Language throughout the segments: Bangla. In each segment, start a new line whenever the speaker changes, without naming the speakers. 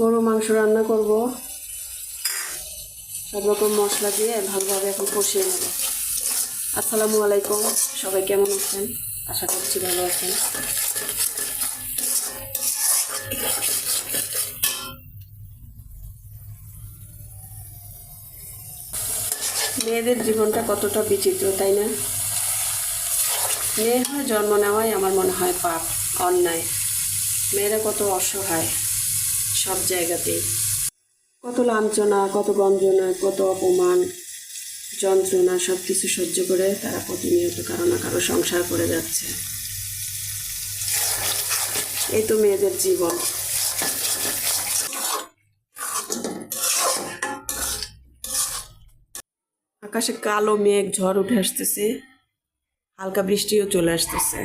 গরু মাংস রান্না করব। সব রকম মশলা দিয়ে ভালোভাবে এখন কষিয়ে নেব। আসসালামু আলাইকুম, সবাই কেমন আছেন? আশা করছি ভালো আছেন। মেয়েদের জীবনটা কতটা বিচিত্র, তাই না? মেয়ে হয় জন্ম নেওয়াই আমার মনে হয় পাপ, অন্যায়। মেয়েরা কত অসহায়। সব জায়গাতেই। কত লাঞ্ছনা, কত গঞ্জনা কত অপমান, যন্ত্রণা সব কিছু সহ্য করে তারা প্রতিনিয়ত কারও না কারও সংসার করে যাচ্ছে। এই তো মেয়েদের জীবন। আকাশে কালো মেঘ ঝড় উঠে আসতেছে, হালকা বৃষ্টিও চলে আসতেছে।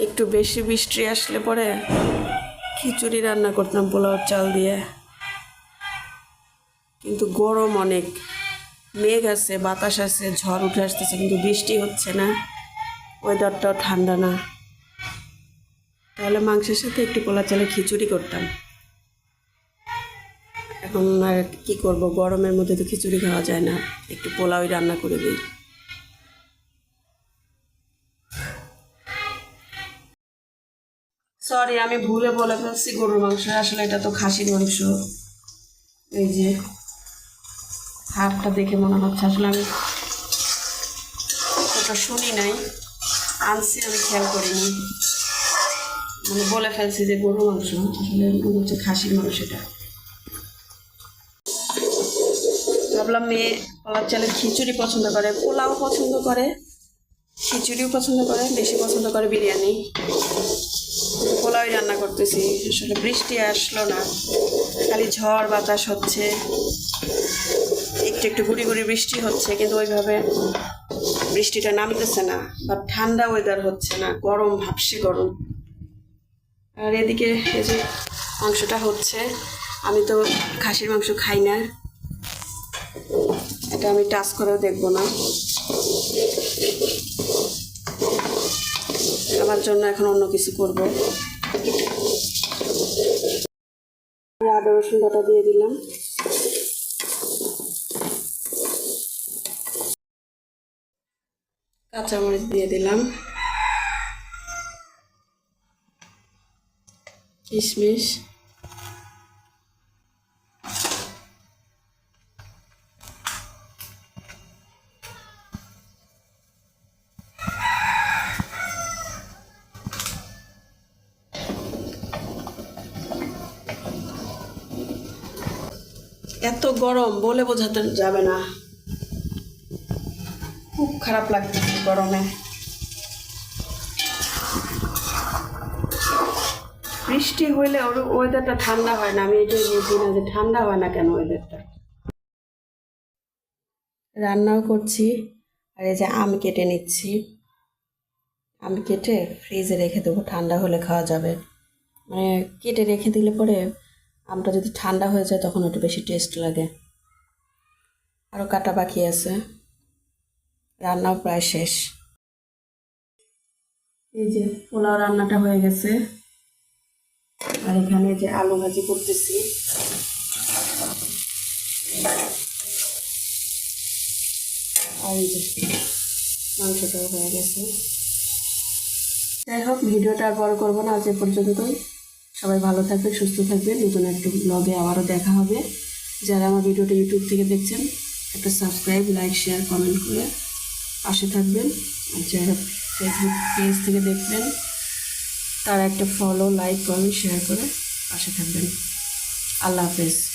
একটু বেশি বৃষ্টি আসলে পরে খিচুড়ি রান্না করতাম পোলাওর চাল দিয়ে। কিন্তু গরম অনেক। মেঘ আছে, বাতাস আছে, ঝড় উঠে আসতেছে, কিন্তু বৃষ্টি হচ্ছে না। ওয়েদারটাও ঠান্ডা না। তাহলে মাংসের সাথে একটু পোলা চালে খিচুড়ি করতাম। এখন আর কী করব? গরমের মধ্যে তো খিচুড়ি খাওয়া যায় না। একটু পোলাওই রান্না করে দিই। সরি আমি ভুলে বলে ফেলছি গরুর মাংস। আসলে এটা তো খাসির মাংস। এই যে হাড়টা দেখে মনে হচ্ছে। আসলে আমি ওটা শুনি নাই। আনছি, আমি খেয়াল করিনি। মানে বলে ফেলছি যে গরুর মাংস। আসলে হচ্ছে খাসির মাংস এটা। ভাবলাম মেয়ে কলার চালের খিচুড়ি পছন্দ করে, পোলাও পছন্দ করে, খিচুড়িও পছন্দ করে, বেশি পছন্দ করে বিরিয়ানি। পোলাওই রান্না করতেছি, আসলে বৃষ্টি আসলো না, খালি ঝড় বাতাস হচ্ছে, একটু একটু গুড়ি গুড়ি বৃষ্টি হচ্ছে, কিন্তু ওইভাবে বৃষ্টিটা নামতেছে না, বা ঠান্ডা ওয়েদার হচ্ছে না, গরম ভাবসে গরম। আর এদিকে এই যে মাংসটা হচ্ছে, আমি তো খাসির মাংস খাই না, এটা আমি টাচ করেও দেখব না। আমার জন্য এখন অন্য কিছু করব। আদা, রসুন বাটা দিয়ে দিলাম। কাঁচামরিচ দিয়ে দিলাম। কিশমিশ। এত গরম, বলে বোঝাতে যাবে না। খুব খারাপ লাগছে গরমে। বৃষ্টি হইলে ওর ওয়েদারটা ঠান্ডা হয় না। আমি এটাই বুঝি না যে ঠান্ডা হয় না কেন ওয়েদারটা রান্নাও করছি। আর এই যে আম কেটে নিচ্ছি। আম কেটে ফ্রিজে রেখে দেবো। ঠান্ডা হলে খাওয়া যাবে। মানে কেটে রেখে দিলে পরে আমটা যদি ঠান্ডা হয়ে যায়, তখন একটু বেশি টেস্ট লাগে। আরও কাটা বাকি আছে। রান্নাও প্রায় শেষ। এই যে পোলাও রান্নাটা হয়ে গেছে। আর এখানে যে আলু ভাজি করতেছি। আর এই যে মাংসটাও হয়ে গেছে। যাই হোক, ভিডিওটা আর বড় করব না আজ এ পর্যন্তই। সবাই ভালো থাকবে সুস্থ থাকবেন। নতুন একটা ব্লগে আবারও দেখা হবে। যারা আমার ভিডিওটা ইউটিউব থেকে দেখছেন, একটা সাবস্ক্রাইব লাইক শেয়ার কমেন্ট করে পাশে থাকবেন। আর যারা ফেসবুক পেজ থেকে দেখবেন, তারা একটা ফলো লাইক কমেন্ট শেয়ার করে পাশে থাকবেন। আল্লাহ হাফেজ।